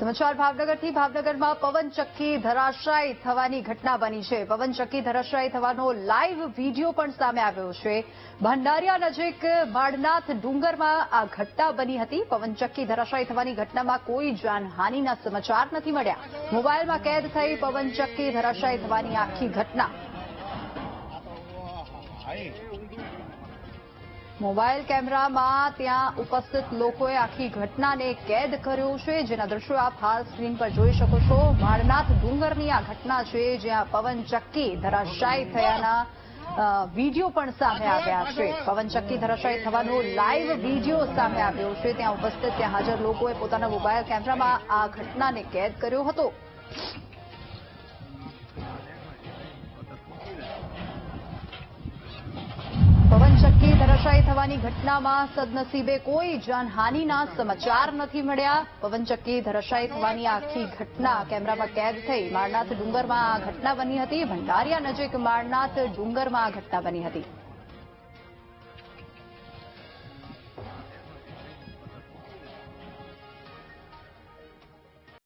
સમાચાર ભાવનગરથી. ભાવનગરમાં પવનચક્કી ધરાશાયી થવાની ઘટના બની છે. પવનચક્કી ધરાશાયી થવાનો લાઈવ વીડિયો પણ સામે આવ્યો છે. ભંડારિયા નજીક બાળનાથ ડુંગરમાં આ ઘટના બની હતી. પવનચક્કી ધરાશાયી થવાની ઘટનામાં કોઈ જાનહાનિના સમાચાર નથી મળ્યા. મોબાઈલમાં કેદ થઈ પવનચક્કી ધરાશાયી થવાની આખી ઘટના. મોબાઈલ કેમેરામાં ત્યાં ઉપસ્થિત લોકોએ આખી ઘટનાને કેદ કર્યો છે. જેના દ્રશ્યો આપ હાલ સ્ક્રીન પર જોઈ શકો છો. વાળનાથ ડુંગરની આ ઘટના છે, જ્યાં પવનચક્કી ધરાશાયી થયાના વીડિયો પણ સામે આવ્યા છે. પવનચક્કી ધરાશાયી થવાનો લાઈવ વીડિયો સામે આવ્યો છે. ત્યાં ઉપસ્થિત ત્યાં હાજર લોકોએ પોતાના મોબાઈલ કેમેરામાં આ ઘટનાને કેદ કર્યો હતો. પવનચક્કી ધરાશાયી થવાની ઘટનામાં સદનસીબે કોઈ જાનહાનિના સમાચાર નથી મળ્યા. પવનચક્કી ધરાશાયી થવાની આખી ઘટના કેમેરામાં કેદ થઈ માળનાથ ડુંગરમાં આ ઘટના બની હતી. ભંડારિયા નજીક માળનાથ ડુંગરમાં આ ઘટના બની હતી.